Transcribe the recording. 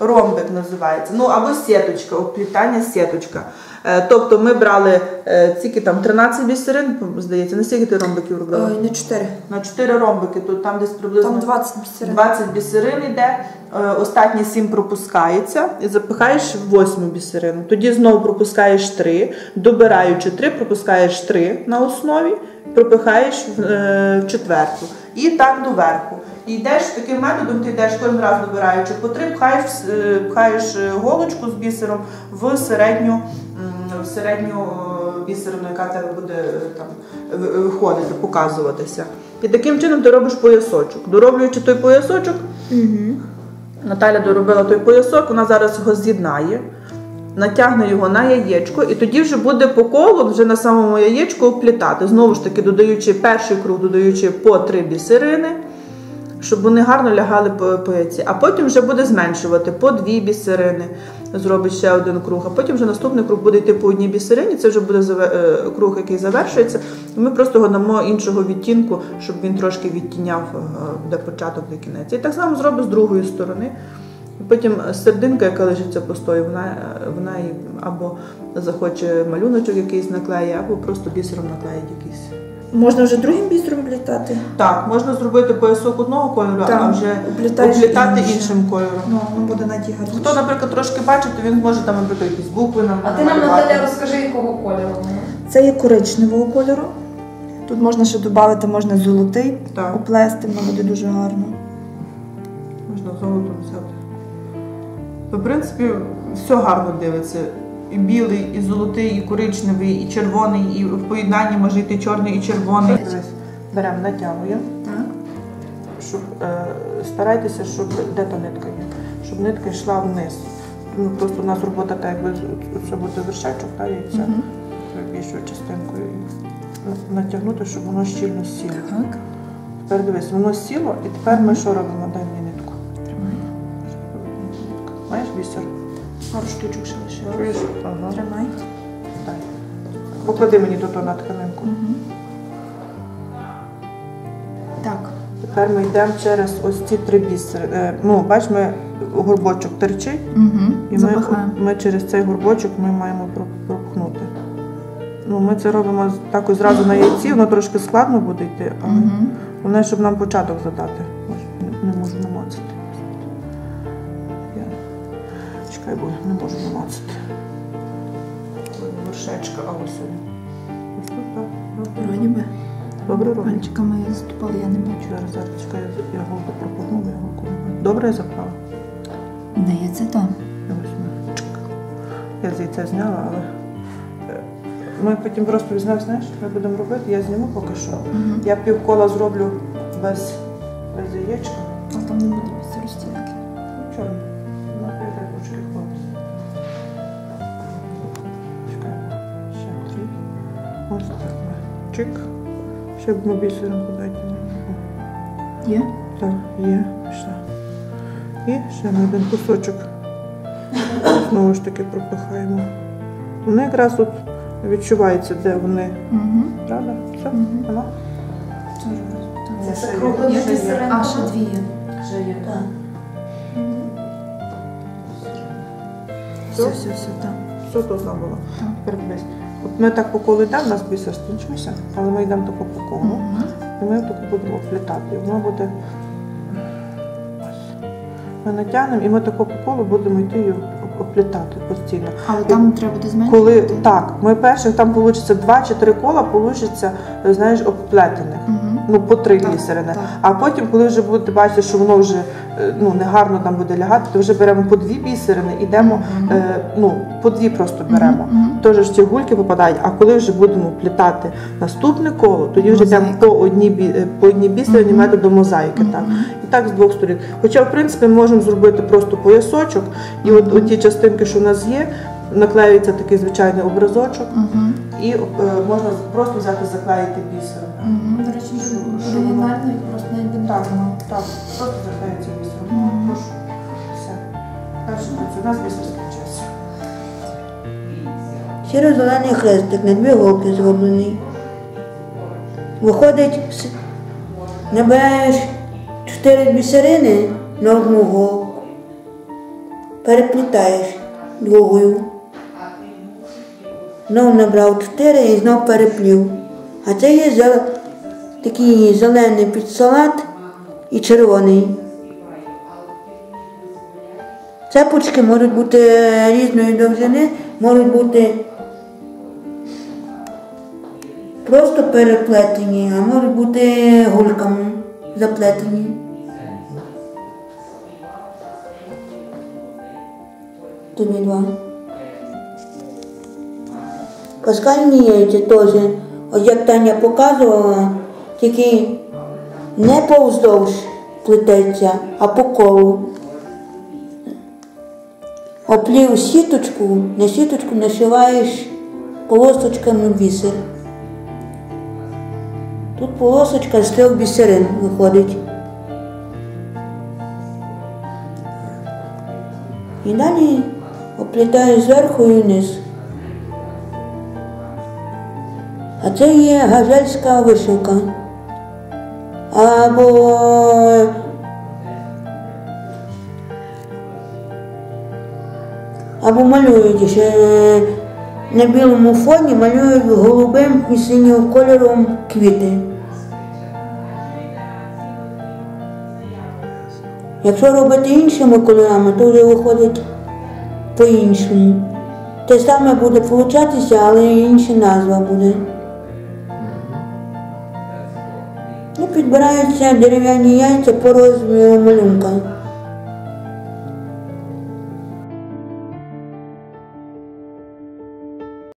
ромбик називається. Ну або сіточка, оплітання сіточка. Е, Тобто ми брали е, скільки там 13 бісерин, здається, на скільки ти ромбиків робила? Ой, не 4. На 4 ромбики, тут там десь приблизно Там 20 бісерин. 20 бісерин йде, е, останні 7 пропускається і запихаєш в восьму бісерину. Тоді знову пропускаєш 3, добираючи 3, пропускаєш 3 на основі, пропихаєш в, е, в четверту. І так доверху. І йдеш таким методом, ти йдеш кожен раз добираючи по 3, пхаєш, е, пхаєш е, голочку з бісером в середню, в середню е, бісерину, яка тебе буде там виходити, показуватися. І таким чином ти робиш поясочок. Дороблюючи той поясочок, Наталя доробила той поясок, вона зараз його з'єднає, натягне його на яєчко, і тоді вже буде по колу вже на самому яєчку оплітати. Знову ж таки, додаючи перший круг, додаючи по три бісерини, щоб вони гарно лягали по, яйці. А потім вже буде зменшувати по дві бісерини, зробить ще один круг. А потім вже наступний круг буде йти по одній бісерині. Це вже буде е, круг, який завершується. Ми просто його дамо іншого відтінку, щоб він трошки відтіняв е, де початок, де кінець. І так само зробить з другої сторони. Потім сердинка, яка лежиться постою, вона, е, вона або захоче малюночок якийсь наклеє, або просто бісером наклеїть якийсь. Можна вже другим бісером влітати. Так, можна зробити поясок одного кольору, а вже облітаєш облітати іншим. іншим кольором. Ну, воно буде надягати. Хто, наприклад, трошки бачить, то він може там, наприклад, якісь букви нам А ти нам, намалювати. Наталя, розкажи, якого кольору вони? Це є коричневого кольору. Тут можна ще додати, можна золотий Так. оплести, воно буде дуже гарно. Можна золотом взяти. То, в принципі, все гарно дивиться. І білий, і золотий, і коричневий, і червоний, і в поєднанні може йти чорний і червоний. Беремо, натягуємо. Так. щоб е, старайтеся, щоб де та нитка є, щоб нитка йшла вниз. Ну, просто у нас робота так, якби це буде вершечок, та яйця Мгм. більшою частинкою. Натягнути, щоб воно щільно сіло. Так. Тепер дивись, воно сіло, і тепер ми що робимо? Дай мені нитку. Тримай. Маєш бісер? Пару штучок ще лишилось. Ага. Тримай. Дай. Поклади мені тут на тканинку. Угу. Так. Тепер ми йдемо через ось ці три бісери. Е, ну, бач, ми горбочок терчить. Угу. І ми, ми через цей горбочок ми маємо пропхнути. Ну, ми це робимо так ось зразу на яйці, воно трошки складно буде йти, але Угу. головне, щоб нам початок задати. Не, не можу намацати. Чекай, бо не можу намацати. Вершечка, а ось. Ось тут так. Добре, Вроді би. Добре робить. Пальчиками заступали, я не бачу. Зараз, зараз, чекай, я голку пропогну, я голку. Добре я заправила? Здається, там. Я візьму. Я з яйця зняла, але е, ми потім просто візьмемо, знаєш, ми будемо робити, я зніму поки що. Угу. Я півкола зроблю без, без яєчка. А там не буде без розтінки. Нічого, ручки хватить. Чекай, ще три. Ось так ми. Чик. Ще б ми бісеринку дайте. Є? Так, є, пішла. І ще на один кусочок. Знову ж таки пропихаємо. Вони якраз тут відчуваються, де вони. Угу. Правда? Все? Мгм. Нема? Це Ще є. закруглені Ще є. А, ще дві є. Ще є. Так. Все, все, все, так. Все було. Так. Тепер дивись. От ми так по колу йдемо, у нас бісер скінчився, але ми йдемо тако по колу. І ми тако будемо плітати. І воно буде. Ось. Ми натягнемо і ми тако по колу будемо йти оп- оплітати постійно. Але там треба буде зменшити. Коли так, ми перших там вийде два чи три кола, вийде, знаєш, обплетених. Ну, по три Так, бісерини. А потім, коли вже будете бачити, що воно вже е, ну, негарно там буде лягати, то вже беремо по дві бісерини, ідемо, е, ну, по дві просто беремо. Теж ж ті гульки випадають, а коли вже будемо плітати наступне коло, тоді вже йдемо по одній, бі- е, по одній бісерині методом мозаїки. Так. І так з двох сторін. Хоча, в принципі, ми можемо зробити просто поясочок, і от, от ті частинки, що в нас є, наклеюється такий звичайний образочок, Угу. і е, можна просто взяти заклеїти бісером. Угу. До речі, оригінально і просто не Так, ідентично. так, просто заклеюється бісером. Мгм. Прошу. Все. Перше працює. У нас бісер скінчився. Сіро-зелений хрестик на дві голки зроблений. Виходить, с- набираєш чотири бісерини на одну голку. переплітаєш другою. Знов набрав 4 і знов переплів. А це є зел... такий зелений під салат і червоний. Цепочки можуть бути різної довжини, можуть бути просто переплетені, а можуть бути гульками заплетені. Тобі два. Паскальні теж, як Таня показувала, тільки не повздовж плететься, а по колу. Оплів сіточку, на сіточку нашиваєш полосочками бісер. Тут полосочка з трьох бісерин виходить. І далі оплітаєш зверху і вниз. Це є газельська вишивка. Або або малюють ще на білому фоні малюють голубим і синім кольором квіти. Якщо робити іншими кольорами, то вже виходить по-іншому. Те саме буде получатися, але інша назва буде. Підбираються дерев'яні яйця по розміру малюнка.